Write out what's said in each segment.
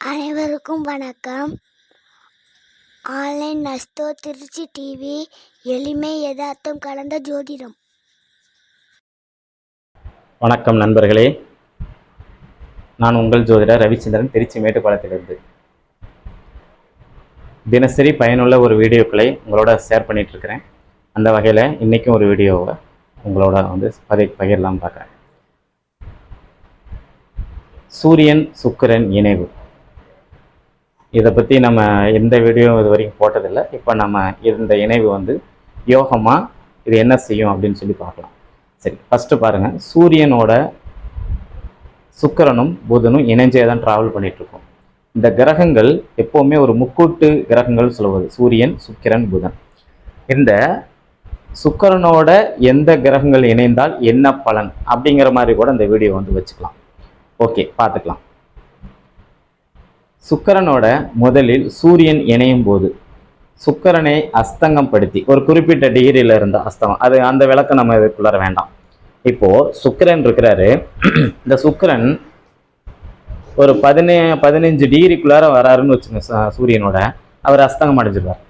அனைவருக்கும் வணக்கம். Online நஸ்தோ Trichy TV எளிமை யதார்த்தம் கலந்த ஜோதிடம். வணக்கம் நண்பர்களே. நான் உங்கள் ஜோதிடர் ரவிச்சந்திரன் திருச்சி மேட்டுப்பாளையத்திலிருந்து. தினசரி பயனுள்ள ஒரு வீடியோக்களை உங்களோட ஷேர் பண்ணிட்டு இருக்கிறேன் அந்த வகையில் இன்றைக்கும் ஒரு வீடியோவை உங்களோட வந்து பதை பகிரலாம் பார்க்குறேன். சூரியன் சுக்கிரன் இணைவு. இதை பற்றி நம்ம எந்த வீடியோ இது வரைக்கும் போட்டதில்லை. இப்போ நம்ம இந்த இணைவு வந்து யோகமாக இது என்ன செய்யும் அப்படின்னு சொல்லி பார்க்கலாம். சரி ஃபஸ்ட்டு பாருங்கள் சூரியனோட சுக்கிரனும் புதனும் இணைஞ்சே தான் ட்ராவல் பண்ணிகிட்ருக்கோம் இந்த கிரகங்கள் எப்போவுமே ஒரு முக்கூட்டு கிரகங்கள் சொல்லுவது சூரியன் சுக்கிரன் புதன். இந்த சுக்கிரனோட எந்த கிரகங்கள் இணைந்தால் என்ன பலன் அப்படிங்கிற மாதிரி கூட இந்த வீடியோ வந்து வச்சுக்கலாம். ஓகே பார்த்துக்கலாம். சுக்கரனோட முதலில் சூரியன் இணையும் போது சுக்கரனை அஸ்தங்கம் படுத்தி ஒரு குறிப்பிட்ட டிகிரியில் இருந்த அஸ்தங்கம் அது அந்த விளக்கம் நம்ம இதுக்குள்ளார வேண்டாம். இப்போது சுக்கரன் இருக்கிறாரு. இந்த சுக்கிரன் ஒரு பதினே பதினஞ்சு டிகிரிக்குள்ளார வராருன்னு வச்சுங்க சூரியனோட. அவர் அஸ்தங்கம் அடைஞ்சிருவார்.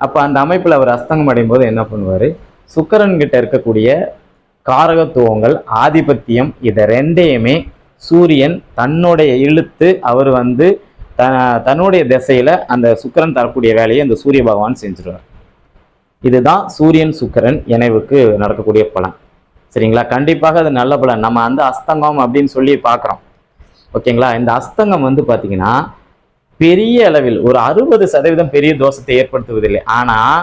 அப்போ அந்த அமைப்பில் அவர் அஸ்தங்கம் அடையும் போது என்ன பண்ணுவார்? சுக்கரன்கிட்ட இருக்கக்கூடிய காரகத்துவங்கள் ஆதிபத்தியம் இதை ரெண்டையுமே சூரியன் தன்னுடைய இழுத்து அவர் வந்து த தன்னுடைய திசையில அந்த சுக்கிரன் தரக்கூடிய வேலையை இந்த சூரிய பகவான் செஞ்சிருவார். இதுதான் சூரியன் சுக்கிரன் இணைவுக்கு நடக்கக்கூடிய பலன். சரிங்களா? கண்டிப்பாக அது நல்ல பலன். நம்ம அந்த அஸ்தங்கம் அப்படின்னு சொல்லி பார்க்குறோம். ஓகேங்களா? இந்த அஸ்தங்கம் வந்து பார்த்தீங்கன்னா பெரிய அளவில் ஒரு அறுபது சதவீதம் பெரிய தோஷத்தை ஏற்படுத்துவதில்லை. ஆனால்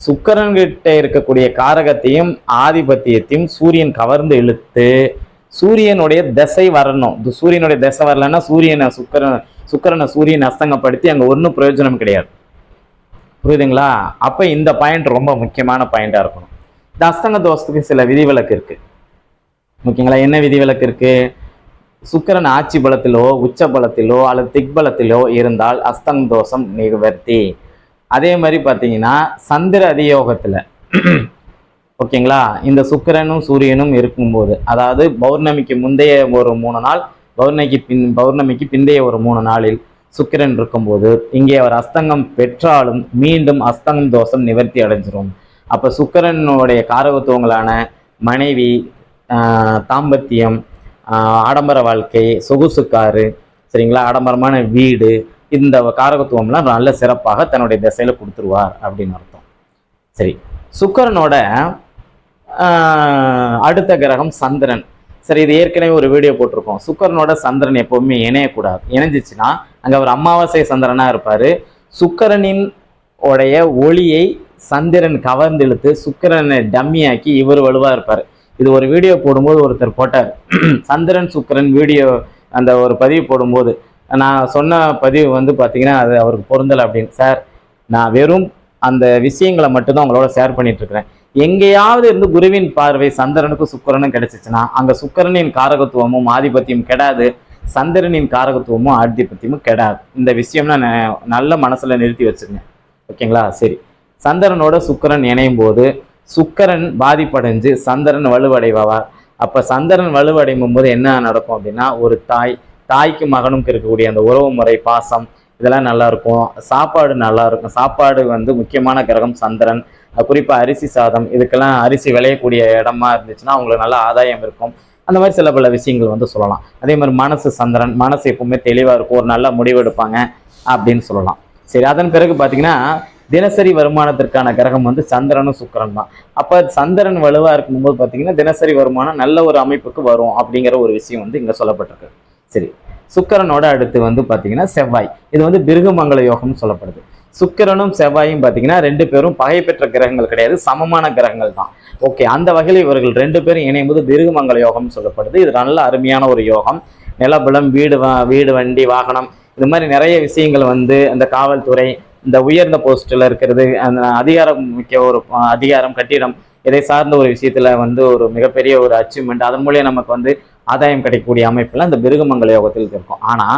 சுக்கரன்கிட்ட இருக்கக்கூடிய காரகத்தையும் ஆதிபத்தியத்தையும் சூரியன் கவர்ந்து இழுத்து சூரியனுடைய திசை வரணும். இந்த சூரியனுடைய திசை வரலன்னா சூரியனை சுக்கிரன் சுக்கிரனை சூரியன் அஸ்தங்கப்படுத்தி அங்கே ஒன்றும் பிரயோஜனம் கிடையாது. புரியுதுங்களா? அப்போ இந்த பாயிண்ட் ரொம்ப முக்கியமான பாயிண்டாக இருக்கணும். இந்த அஸ்தங்க தோஷத்துக்கு சில விதிவிலக்கு இருக்குது ஓகேங்களா? என்ன விதிவிலக்கு இருக்குது சுக்கிரன் ஆட்சி பலத்திலோ உச்ச பலத்திலோ அல்லது திக்பலத்திலோ இருந்தால் அஸ்தங்க தோஷம் நிவர்த்தி. அதே மாதிரி பார்த்தீங்கன்னா சந்திர அதியோகத்தில் ஓகேங்களா? இந்த சுக்கிரனும் சூரியனும் இருக்கும்போது அதாவது பௌர்ணமிக்கு முந்தைய ஒரு மூணு நாள் பௌர்ணமிக்கு பின் பௌர்ணமிக்கு பிந்தைய ஒரு மூணு நாளில் சுக்கிரன் இருக்கும்போது இங்கே அவர் அஸ்தங்கம் பெற்றாலும் மீண்டும் அஸ்தங்கம் தோஷம் நிவர்த்தி அடைஞ்சிரும். அப்போ சுக்கிரனுடைய காரகத்துவங்களான மனைவி தாம்பத்தியம் ஆடம்பர வாழ்க்கை சொகுசுக்காரு சரிங்களா? ஆடம்பரமான வீடு இந்த காரகத்துவம்லாம் நல்ல சிறப்பாக தன்னுடைய திசையில் கொடுத்துருவார் அப்படின்னு அர்த்தம். சரி சுக்கிரனோட அடுத்த கிரகம் சந்திரன். சரி இது ஏற்கனவே ஒரு வீடியோ போட்டிருக்கோம். சுக்கரனோட சந்திரன் எப்பவுமே இணையக்கூடாது. இணைஞ்சிச்சுன்னா அங்கே அவர் அமாவாசை சந்திரனாக இருப்பார். சுக்கரனின் உடைய ஒளியை சந்திரன் கவர்ந்தெழுத்து சுக்கரனை டம்மியாக்கி இவர் வலுவாக இருப்பார். இது ஒரு வீடியோ போடும்போது ஒருத்தர் போட்டார். சந்திரன் சுக்கரன் வீடியோ அந்த ஒரு பதிவு போடும்போது நான் சொன்ன பதிவு வந்து பார்த்தீங்கன்னா அது அவருக்கு பொருந்தலை அப்படின்னு. சார் நான் வெறும் அந்த விஷயங்களை மட்டும்தான் உங்களோட ஷேர் பண்ணிட்டு இருக்கிறேன். எங்கேயாவது இருந்து குருவின் பார்வை சந்திரனுக்கும் சுக்கரனும் கிடைச்சிச்சுன்னா அங்க சுக்கரனின் காரகத்துவமும் ஆதிபத்தியம் கெடாது. சந்திரனின் காரகத்துவமும் ஆதிபத்தியமும் கெடாது. இந்த விஷயம்னா ந- நல்ல மனசுல நிறுத்தி வச்சுருங்க. ஓகேங்களா? சரி. சந்திரனோட சுக்கிரன் இணையும் போது சுக்கரன் பாதிப்படைஞ்சு சந்திரன் வலுவடைவார். அப்ப சந்திரன் வலுவடையும் போது என்ன நடக்கும் அப்படின்னா ஒரு தாய் தாய்க்கு மகனுக்கு இருக்கக்கூடிய அந்த உறவு முறை பாசம் இதெல்லாம் நல்லா இருக்கும் சாப்பாடு நல்லா இருக்கும் சாப்பாடு வந்து முக்கியமான கிரகம் சந்திரன். குறிப்பாக குறிப்பா அரிசி சாதம். இதுக்கெல்லாம் அரிசி விளையக்கூடிய இடமா இருந்துச்சுன்னா அவங்களுக்கு நல்ல ஆதாயம் இருக்கும். அந்த மாதிரி சில பல விஷயங்கள் வந்து சொல்லலாம். அதே மாதிரி மனசு சந்திரன். மனசு எப்பவுமே தெளிவா இருக்கும். ஒரு நல்ல முடிவு எடுப்பாங்க அப்படின்னு சொல்லலாம். சரி அதன் பிறகு பார்த்தீங்கன்னா தினசரி வருமானத்திற்கான கிரகம் வந்து சந்திரனும் சுக்கிரன் தான். அப்போ சந்திரன் வலுவாக இருக்கும்போது பார்த்தீங்கன்னா தினசரி வருமானம் நல்ல ஒரு அமைப்புக்கு வரும் அப்படிங்கிற ஒரு விஷயம் வந்து இங்கே சொல்லப்பட்டிருக்கு. சரி சுக்கரனோட அடுத்து வந்து பார்த்தீங்கன்னா செவ்வாய். இது வந்து பிருகுமங்கல யோகம்னு சொல்லப்படுது. சுக்கிரனும் செவ்வாயும் பார்த்தீங்கன்னா ரெண்டு பேரும் பகை பெற்ற கிரகங்கள் கிடையாது சமமான கிரகங்கள் தான் ஓகே அந்த வகையில் இவர்கள் ரெண்டு பேரும் இணையும் போது பிருகுமங்கல யோகம் சொல்லப்படுது. இது நல்ல அருமையான ஒரு யோகம். நிலபலம் வீடு வா- வீடு வண்டி வாகனம் இது மாதிரி நிறைய விஷயங்கள் வந்து அந்த காவல்துறை இந்த உயர்ந்த போஸ்டில் இருக்கிறது அந்த அதிகாரம் மிக்க ஒரு அதிகாரம் கட்டிடம் இதை சார்ந்த ஒரு விஷயத்தில் வந்து ஒரு மிகப்பெரிய ஒரு அச்சீவ்மெண்ட் அதன் மூலியம் நமக்கு வந்து ஆதாயம் கிடைக்கக்கூடிய அமைப்புல இந்த மிருகமங்கல யோகத்தில் இருக்கும். ஆனா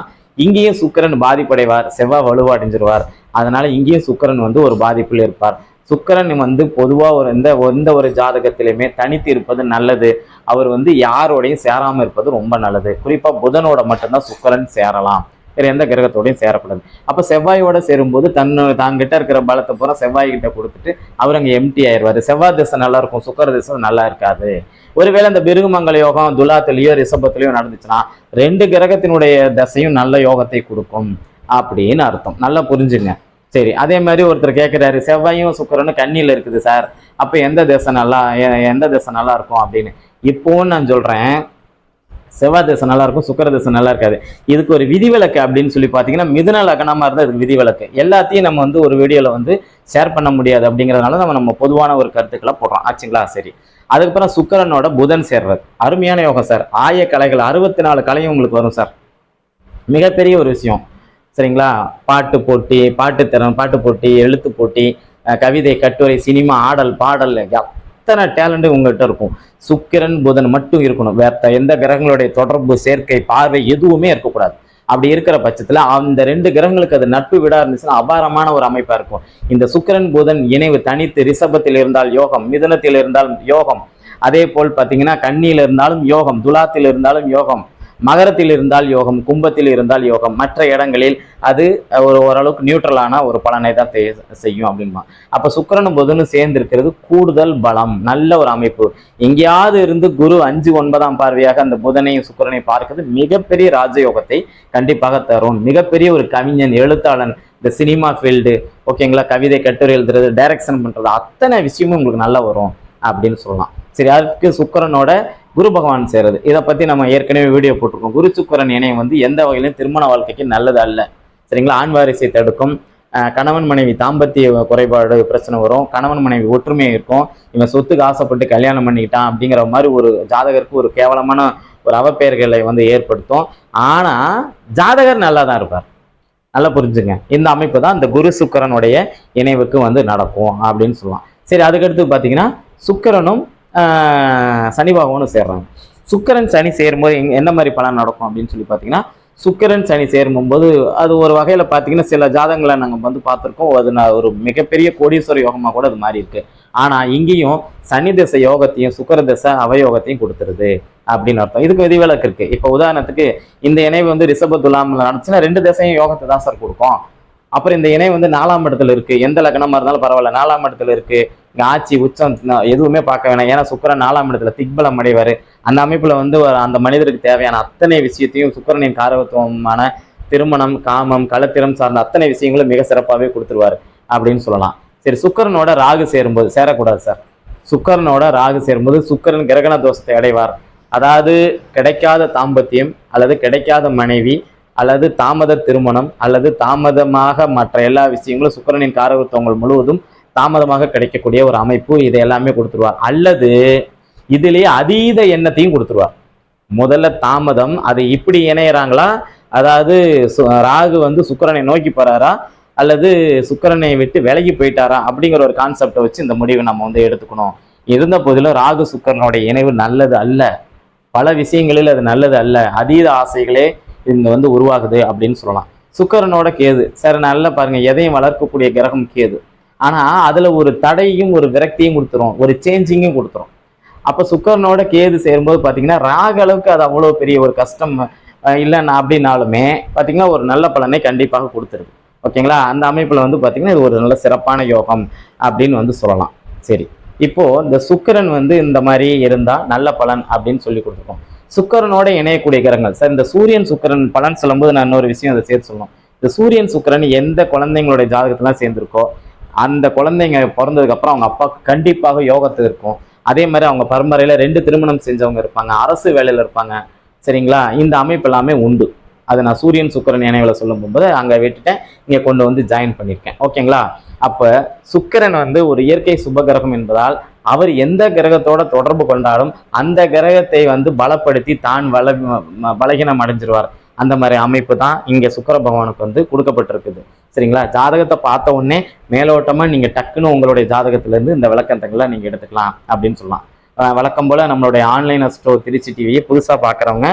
இங்கேயும் சுக்கிரன் பாதிப்படைவார் செவ்வாய் வலுவடைஞ்சிருவார். அதனால இங்கேயும் சுக்கிரன் வந்து ஒரு பாதிப்பில் இருப்பார். சுக்கரன் வந்து பொதுவாக ஒரு எந்த எந்த ஒரு ஜாதகத்திலையுமே தனித்து இருப்பது நல்லது. அவர் வந்து யாரோடையும் சேராமல் இருப்பது ரொம்ப நல்லது. குறிப்பாக புதனோட மட்டும்தான் சுக்கரன் சேரலாம். வேற எந்த கிரகத்தோடையும் சேரக்கூடாது. அப்ப செவ்வாயோட சேரும்போது தன்னு தாங்கிட்ட இருக்கிற பலத்தை பூரா செவ்வாய் கிட்ட கொடுத்துட்டு அவர் அங்கே எம்டி ஆயிடுவாரு. செவ்வாய் திசை நல்லா இருக்கும் சுக்கர திசை நல்லா இருக்காது. ஒருவேளை இந்த பிருகுமங்கல யோகம் துலாத்திலேயோ ரிஷபத்துலேயோ நடந்துச்சுன்னா ரெண்டு கிரகத்தினுடைய தசையும் நல்ல யோகத்தை கொடுக்கும் அப்படின்னு அர்த்தம். நல்லா புரிஞ்சுங்க. சரி அதே மாதிரி ஒருத்தர் கேட்குறாரு செவ்வாயும் சுக்கரனும் கண்ணியில் இருக்குது சார். அப்போ எந்த திசை நல்லா எந்த திசை நல்லா இருக்கும் அப்படின்னு. இப்போவும் நான் சொல்கிறேன் செவ்வாய் திசை நல்லா இருக்கும் சுக்கர திசை நல்லா இருக்காது இதுக்கு ஒரு விதிவிலக்கு அப்படின்னு சொல்லி பார்த்தீங்கன்னா மிதுன லக்னமாக இருந்தால் இதுக்கு விதிவிலக்கு. எல்லாத்தையும் நம்ம வந்து ஒரு வீடியோவில் வந்து ஷேர் பண்ண முடியாது அப்படிங்கிறதுனால நம்ம நம்ம பொதுவான ஒரு கருத்துக்களை போடுறோம். ஆச்சுங்களா? சரி. அதுக்கப்புறம் சுக்கரனோட புதன் சேர்றது அருமையான யோகம் சார். ஆய கலைகள் அறுபத்தி நாலு கலையும் உங்களுக்கு வரும் சார். மிகப்பெரிய ஒரு விஷயம். சரிங்களா? பாட்டு போட்டி பாட்டு திறன் பாட்டு போட்டி எழுத்து போட்டி கவிதை கட்டுரை சினிமா ஆடல் பாடல் அத்தனை டேலண்ட்டும் உங்கள்கிட்ட இருக்கும்? சுக்கிரன் புதன் மட்டும் இருக்கணும். வேற எந்த கிரகங்களுடைய தொடர்பு சேர்க்கை பார்வை எதுவுமே இருக்கக்கூடாது. அப்படி இருக்கிற பட்சத்தில் அந்த ரெண்டு கிரகங்களுக்கு அது நட்பு விடா இருந்துச்சுன்னா அபாரமான ஒரு அமைப்பாக இருக்கும். இந்த சுக்கிரன் புதன் இணைவு தனித்து ரிஷபத்தில் இருந்தால் யோகம் மிதனத்தில் இருந்தால் யோகம். அதே போல் பார்த்தீங்கன்னா கண்ணியில் இருந்தாலும் யோகம் துலாத்தில் இருந்தாலும் யோகம். மகரத்தில் இருந்தால் யோகம் கும்பத்தில் இருந்தால் யோகம். மற்ற இடங்களில் அது ஒரு ஓரளவுக்கு நியூட்ரலான ஒரு பலனை தான் செய்யும் அப்படின்பா. அப்போ சுக்கரனும் புதனும் சேர்ந்து இருக்கிறது கூடுதல் பலம் நல்ல ஒரு அமைப்பு. எங்கேயாவது இருந்து குரு அஞ்சு ஒன்பதாம் பார்வையாக அந்த புதனையும் சுக்கரனையும் பார்க்கிறது மிகப்பெரிய ராஜயோகத்தை கண்டிப்பாக தரும். மிகப்பெரிய ஒரு கவிஞன் எழுத்தாளன் இந்த சினிமா ஃபீல்டு ஓகேங்களா கவிதை கட்டுரை எழுதுறது டைரக்ஷன் பண்ணுறது அத்தனை விஷயமும் உங்களுக்கு நல்லா வரும் அப்படின்னு சொல்லலாம். சரி அதுக்கு சுக்கரனோட குரு பகவான் சேருது. இதை பற்றி நம்ம ஏற்கனவே வீடியோ போட்டிருக்கோம். குரு சுக்கரன் இணையம் வந்து எந்த வகையிலும் திருமண வாழ்க்கைக்கு நல்லது அல்ல. சரிங்களா? ஆண் வாரிசை தடுக்கும். கணவன் மனைவி தாம்பத்திய குறைபாடு பிரச்சனை வரும். கணவன் மனைவி ஒற்றுமையாக இருக்கும். இவன் சொத்துக்கு ஆசைப்பட்டு கல்யாணம் பண்ணிக்கிட்டான் அப்படிங்கிற மாதிரி ஒரு ஜாதகருக்கு ஒரு கேவலமான ஒரு அவப்பெயர்களை வந்து ஏற்படுத்தும். ஆனால் ஜாதகர் நல்லா தான் இருப்பார். நல்லா புரிஞ்சுங்க. இந்த அமைப்பு தான் இந்த குரு சுக்கரனுடைய இணைவுக்கு வந்து நடக்கும் அப்படின்னு சொல்லலாம். சரி அதுக்கடுத்து பார்த்தீங்கன்னா சுக்கரனும் சனி பகவானும் சேர்றாங்க. சுக்கிரன் சனி சேரும்போது எங் என்ன மாதிரி பலன் நடக்கும் அப்படின்னு சொல்லி பார்த்தீங்கன்னா சுக்கரன் சனி சேரும்போது அது ஒரு வகையில் பார்த்தீங்கன்னா சில ஜாதங்களை நாங்கள் வந்து பார்த்துருக்கோம். அது நான் ஒரு மிகப்பெரிய கோடீஸ்வர யோகமாக கூட அது மாறி இருக்கு. ஆனால் இங்கேயும் சனி திசை யோகத்தையும் சுக்கர திசை அவயோகத்தையும் கொடுத்துருது அப்படின்னு அர்த்தம். இதுக்கு விதிவிலக்கு இருக்கு. இப்போ உதாரணத்துக்கு இந்த இணைவு வந்து ரிஷப துலாமில் நடந்துச்சுன்னா ரெண்டு திசையும் யோகத்தை தான் சார் கொடுக்கும். அப்புறம் இந்த இணை வந்து நாலாம் இடத்துல இருக்கு. எந்த லக்னமா இருந்தாலும் பரவாயில்ல. நாலாம் இடத்துல இருக்கு. ஆட்சி உச்சம் எதுவுமே பார்க்க வேணாம். ஏன்னா சுக்கரன் நாலாம் இடத்துல திக்பலம் அடைவார். அந்த அமைப்பில் வந்து அந்த மனிதருக்கு தேவையான அத்தனை விஷயத்தையும் சுக்கரனின் காரகத்துவமான திருமணம் காமம் களத்திரம் சார்ந்த அத்தனை விஷயங்களும் மிக சிறப்பாகவே கொடுத்துருவாரு அப்படின்னு சொல்லலாம். சரி சுக்கரனோட ராகு சேரும்போது சேரக்கூடாது சார். சுக்கரனோட ராகு சேரும்போது சுக்கரன் கிரகண தோஷத்தை அடைவார். அதாவது கிடைக்காத தாம்பத்தியம் அல்லது கிடைக்காத மனைவி அல்லது தாமத திருமணம் அல்லது தாமதமாக மற்ற எல்லா விஷயங்களும் சுக்கிரனின் காரகத்துவங்கள் முழுவதும் தாமதமாக கிடைக்கக்கூடிய ஒரு அமைப்பு இதை எல்லாமே கொடுத்துருவார். அல்லது இதிலேயே அதீத எண்ணத்தையும் கொடுத்துருவார். முதல்ல தாமதம் அது இப்படி இணையறாங்களா? அதாவது சு- ராகு வந்து சுக்கிரனை நோக்கி போறாரா? அல்லது சுக்கிரனை விட்டு விலகி போயிட்டாரா? அப்படிங்கிற ஒரு கான்செப்டை வச்சு இந்த முடிவை நம்ம வந்து எடுத்துக்கணும். இருந்த போதிலும் ராகு சுக்கிரனுடைய இணைவு நல்லது அல்ல. பல விஷயங்களில் அது நல்லது அல்ல. அதீத ஆசைகளே இங்க வந்து உருவாகுது அப்படின்னு சொல்லலாம். சுக்கரனோட கேது. சரி நல்லா பாருங்க. எதையும் வளர்க்கக்கூடிய கிரகம் கேது. ஆனா அதுல ஒரு தடையும் ஒரு விரக்தியும் கொடுத்துரும். ஒரு சேஞ்சிங்கும் கொடுத்துரும். அப்ப சுக்கரனோட கேது சேரும்போது பாத்தீங்கன்னா ராக அளவுக்கு அது அவ்வளவு பெரிய ஒரு கஷ்டம் இல்லைன்னா அப்படின்னாலுமே பாத்தீங்கன்னா ஒரு நல்ல பலனை கண்டிப்பாக கொடுத்துருது. ஓகேங்களா? அந்த அமைப்புல வந்து பாத்தீங்கன்னா இது ஒரு நல்ல சிறப்பான யோகம் அப்படின்னு வந்து சொல்லலாம். சரி. இப்போ இந்த சுக்கரன் வந்து இந்த மாதிரி இருந்தா நல்ல பலன் அப்படின்னு சொல்லி கொடுத்துருக்கோம். சுக்கரனோட இணையக்கூடிய கிரகங்கள். சார் இந்த சூரியன் சுக்கிரன் பலன் சொல்லும்போது நான் இன்னொரு விஷயம் அதை சேர்த்து சொல்லணும். இந்த சூரியன் சுக்கிரன் எந்த குழந்தைங்களுடைய ஜாதகத்துலாம் சேர்ந்துருக்கோ அந்த குழந்தைங்க பிறந்ததுக்கப்புறம் அவங்க அப்பாவுக்கு கண்டிப்பாக யோகத்து இருக்கும். அதே மாதிரி அவங்க பரம்பரையில் ரெண்டு திருமணம் செஞ்சவங்க இருப்பாங்க அரசு வேலையில் இருப்பாங்க. சரிங்களா? இந்த அமைப்பு எல்லாமே உண்டு. அதை நான் சூரியன் சுக்கிரன் இணைவில் சொல்லும் போது அங்கே விட்டுட்டேன். இங்கே கொண்டு வந்து ஜாயின் பண்ணியிருக்கேன். ஓகேங்களா அப்போ சுக்கிரன் வந்து ஒரு இயற்கை சுபகிரகம் என்பதால் அவர் எந்த கிரகத்தோட தொடர்பு கொண்டாலும் அந்த கிரகத்தை வந்து பலப்படுத்தி தான் பல பலகீனம் அடைஞ்சிருவார். அந்த மாதிரி அமைப்பு தான் இங்கே சுக்கர பகவானுக்கு வந்து கொடுக்கப்பட்டிருக்குது. சரிங்களா? ஜாதகத்தை பார்த்த உடனே மேலோட்டமாக நீங்கள் டக்குன்னு உங்களுடைய ஜாதகத்திலேருந்து இந்த விளக்கத்தங்களை நீங்கள் எடுத்துக்கலாம் அப்படின்னு சொல்லலாம். வழக்கம் போல நம்மளுடைய ஆன்லைன் அஸ்ட்ரோ திருச்சி டிவியை புதுசாக பார்க்குறவங்க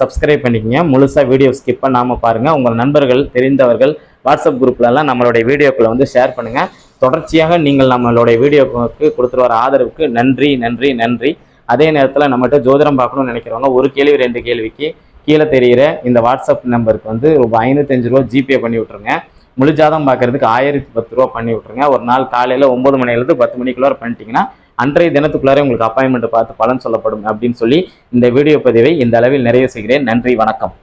சப்ஸ்கிரைப் பண்ணிக்கங்க. முழுசாக வீடியோ ஸ்கிப் பண்ணாமல் பாருங்கள் உங்கள் நண்பர்கள் தெரிந்தவர்கள் வாட்ஸ்அப் குரூப்லலாம் நம்மளுடைய வீடியோக்களை வந்து ஷேர் பண்ணுங்கள் தொடர்ச்சியாக நீங்கள் நம்மளுடைய வீடியோக்கு கொடுத்துட்டு வர ஆதரவுக்கு நன்றி நன்றி நன்றி. அதே நேரத்தில் நம்மகிட்ட ஜோதிடம் பார்க்கணும்னு நினைக்கிறவங்க ஒரு கேள்வி ரெண்டு கேள்விக்கு கீழே தெரிகிற இந்த வாட்ஸ்அப் நம்பருக்கு வந்து ரூபாய் ஐநூத்தஞ்சு ரூபா ஜிபே பண்ணி விட்ருங்க முழு ஜாதகம் பார்க்கறதுக்கு ஆயிரத்தி பத்து ரூபா பண்ணி விட்ருங்க ஒரு நாள் காலையில் ஒம்பது மணிலேருந்து பத்து மணிக்குள்ளார பண்ணிட்டீங்கன்னா அன்றைய தினத்துக்குள்ளாரே உங்களுக்கு அப்பாயின்மெண்ட் பார்த்து பலன் சொல்லப்படும் அப்படின்னு சொல்லி இந்த வீடியோ பதிவை இந்த அளவில் நிறைவு செய்கிறேன். நன்றி வணக்கம்.